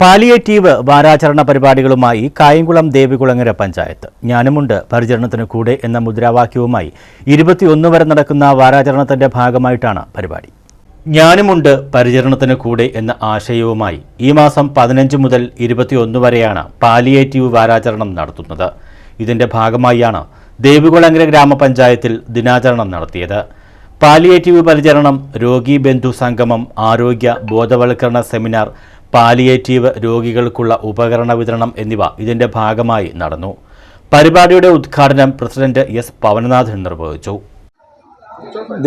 Palliative വാരാചരണ പരിപാടികളുമായി കായംകുളം ദേവികുളങ്ങര പഞ്ചായത്ത്. ഞാനുമുണ്ട് പരിചരണത്തിന് കൂടെ എന്ന മുദ്രാവാക്യവുമായി ഇരുപത്തിയൊന്ന് വരെ നടക്കുന്ന വാരാചരണത്തിന്റെ ഭാഗമായിട്ടാണ് പരിപാടി. ഞാനുമുണ്ട് പരിചരണത്തിന് കൂടെ എന്ന ആശയവുമായി ഈ മാസം പതിനഞ്ച് മുതൽ ഇരുപത്തിയൊന്ന് വരെയാണ് പാലിയേറ്റീവ് വാരാചരണം നടത്തുന്നത്. ഇതിന്റെ ഭാഗമായാണ് ദേവികുളങ്ങര ഗ്രാമപഞ്ചായത്തിൽ ദിനാചരണം നടത്തിയത്. പാലിയേറ്റീവ് പരിചരണം രോഗി ബന്ധു സംഗമം ആരോഗ്യ ബോധവൽക്കരണ സെമിനാർ പാലിയേറ്റീവ് രോഗികൾക്കുള്ള ഉപകരണ വിതരണം എന്നിവ ഇതിന്റെ ഭാഗമായി നടന്നു. പരിപാടിയുടെ ഉദ്ഘാടനം പ്രസിഡന്റ് എസ് പവനനാഥൻ നിർവഹിച്ചു.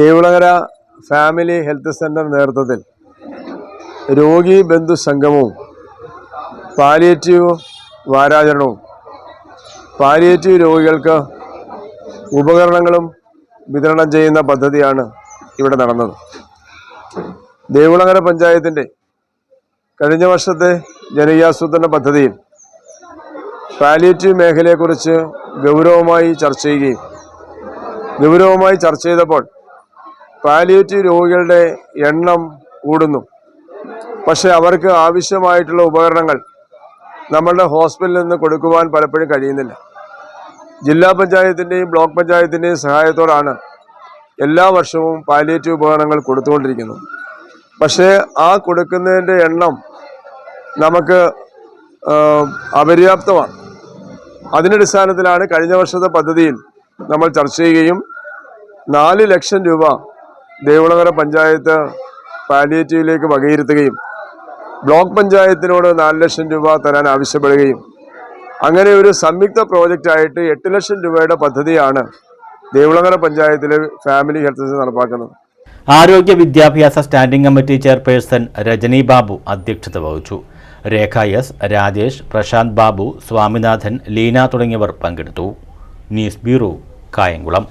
ദേവളകര ഫാമിലി ഹെൽത്ത് സെന്റർ നേതൃത്വത്തിൽ രോഗി ബന്ധു സംഗമവും പാലിയേറ്റീവ് വാരാചരണവും പാലിയേറ്റീവ് രോഗികൾക്ക് ഉപകരണങ്ങളും വിതരണം ചെയ്യുന്ന പദ്ധതിയാണ് ഇവിടെ നടന്നത്. ദേവുളങ്ങര പഞ്ചായത്തിന്റെ കഴിഞ്ഞ വർഷത്തെ ജനകീയാസൂത്രണ പദ്ധതിയിൽ പാലിയേറ്റീവ് മേഖലയെക്കുറിച്ച് ഗൗരവമായി ചർച്ച ചെയ്യുകയും ഗൗരവമായി ചർച്ച ചെയ്തപ്പോൾ പാലിയേറ്റീവ് രോഗികളുടെ എണ്ണം കൂടുന്നു. പക്ഷേ അവർക്ക് ആവശ്യമായിട്ടുള്ള ഉപകരണങ്ങൾ നമ്മളുടെ ഹോസ്പിറ്റലിൽ നിന്ന് കൊടുക്കുവാൻ പലപ്പോഴും കഴിയുന്നില്ല. ജില്ലാ പഞ്ചായത്തിന്റെയും ബ്ലോക്ക് പഞ്ചായത്തിന്റെയും സഹായത്തോടാണ് എല്ലാ വർഷവും പാലിയേറ്റീവ് ഉപകരണങ്ങൾ കൊടുത്തുകൊണ്ടിരിക്കുന്നത്. പക്ഷേ ആ കൊടുക്കുന്നതിന്റെ എണ്ണം നമുക്ക് അപര്യാപ്തമാണ്. അതിനടിസ്ഥാനത്തിലാണ് കഴിഞ്ഞ വർഷത്തെ പദ്ധതിയിൽ നമ്മൾ ചർച്ച ചെയ്യുകയും നാല് ലക്ഷം രൂപ ദേവുളങ്ങര പഞ്ചായത്ത് പാലിയേറ്റീവിലേക്ക് വകയിരുത്തുകയും ബ്ലോക്ക് പഞ്ചായത്തിനോട് നാല് ലക്ഷം രൂപ തരാൻ ആവശ്യപ്പെടുകയും. അങ്ങനെ ഒരു സംയുക്ത പ്രോജക്റ്റായിട്ട് എട്ട് ലക്ഷം രൂപയുടെ പദ്ധതിയാണ് ദേവുളങ്ങര പഞ്ചായത്തിലെ ഫാമിലി ഹെൽത്ത് സെന്റർ നടപ്പാക്കുന്നത്. ആരോഗ്യ വിദ്യാഭ്യാസ standing committee chairperson Rajani Babu അധ്യക്ഷത വഹിച്ചു. രേഖ എസ് രാജേഷ് പ്രശാന്ത് ബാബു സ്വാമിനാഥൻ ലീന തുടങ്ങിയവർ പങ്കെടുത്തു. News bureau Kayamkulam.